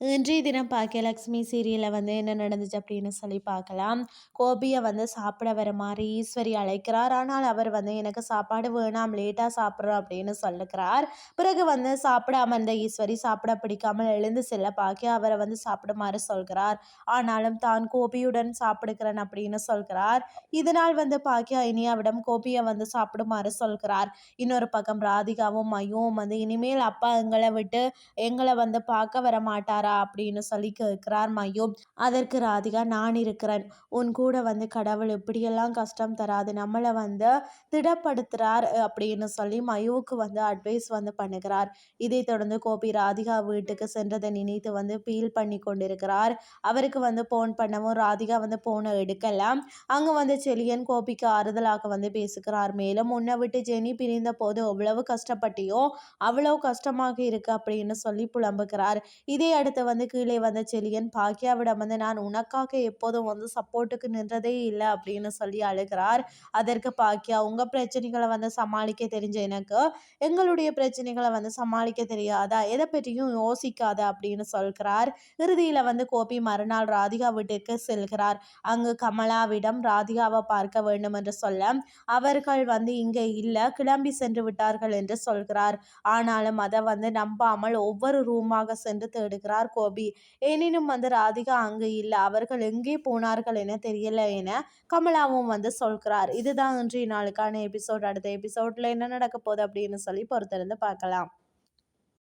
இன்றைய தினம் பாக்கியலட்சுமி சீரியலில் வந்து என்ன நடந்துச்சு அப்படின்னு சொல்லி பார்க்கலாம். கோபியை வந்து சாப்பிட வர மாதிரி ஈஸ்வரி அழைக்கிறார். ஆனால் அவர் வந்து எனக்கு சாப்பாடு வேணாம் லேட்டாக சாப்பிட்றோம் அப்படின்னு சொல்லுகிறார். பிறகு வந்து சாப்பிடாம இருந்த ஈஸ்வரி சாப்பிட பிடிக்காமல் எழுந்து செல்ல பாக்கிய அவரை வந்து சாப்பிடுமாறு சொல்கிறார். ஆனாலும் தான் கோபியுடன் சாப்பிடுக்கிறேன் அப்படின்னு சொல்கிறார். இதனால் வந்து பாக்கியா இனியாவிடம் கோபியை வந்து சாப்பிடுமாறு சொல்கிறார். இன்னொரு பக்கம் ராதிகாவும் மையும் வந்து இனிமேல் அப்பா எங்களை விட்டு எங்களை வந்து பார்க்க வர மாட்டார். அப்படின்னு சொல்லி கேட்கிறார் மையும் அதற்கு ராதிகா நான் இருக்கிறேன். உன் கூட வந்து கடவுள் இப்படியெல்லாம் கஷ்டம் தராது. நம்மளை வந்து திடப்படுத்துறார் அப்படின்னு சொல்லி மயுவுக்கு வந்து அட்வைஸ் வந்து பண்ணுகிறார். இதை தொடர்ந்து கோபி ராதிகா வீட்டுக்கு சென்றதை நினைத்து வந்து ஃபீல் பண்ணி கொண்டிருக்கிறார். அவருக்கு வந்து ஃபோன் பண்ணவும் ராதிகா வந்து ஃபோனை எடுக்கலாம் அங்கே வந்து செலியன் கோபிக்கு ஆறுதலாக வந்து பேசுகிறார். மேலும் உன்னை விட்டு ஜெனி பிரிந்த போது எவ்வளவு கஷ்டப்பட்டியோ அவ்வளவு கஷ்டமாக இருக்கு அப்படின்னு சொல்லி புலம்புகிறார். இதை அடுத்து வந்து கீழே வந்த செலியன் பாக்கியாவிடம் வந்து நான் உனக்காக எப்போதும் வந்து சப்போர்ட்டுக்கு நின்றதே இல்லை அப்படின்னு சொல்லி அழுகிறார். அதற்கு பாக்கியா உங்கள் பிரச்சனைகளை வந்து சமாளிக்க தெரிஞ்ச எனக்கு எங்களுடைய பிரச்சனைகளை வந்து சமாளிக்க தெரியாதா? எதை பற்றியும் யோசிக்காத அப்படின்னு சொல்கிறார். இறுதியில் வந்து கோபி மறுநாள் ராதிகா வீட்டிற்கு செல்கிறார். அங்கு கமலாவிடம் ராதிகாவை பார்க்க வேண்டும் என்று சொல்ல. அவர்கள் வந்து இங்கே இல்லை கிளம்பி சென்று விட்டார்கள் என்று சொல்கிறார். ஆனாலும் அதை வந்து நம்பாமல் ஒவ்வொரு ரூமாக சென்று தேடுகிறார். கோபி. எனினும் வந்து ராதிகா அங்கு இல்லை. அவர்கள் எங்கே போனார்கள் என தெரியல என கமலாவும் வந்து சொல்கிறார். இதுதான் இன்றைய நாளுக்கான எபிசோட். அடுத்த எபிசோட்ல என்ன நடக்க போகுது? அப்படின்னு சொல்லி பொறுத்திருந்து பார்க்கலாம்.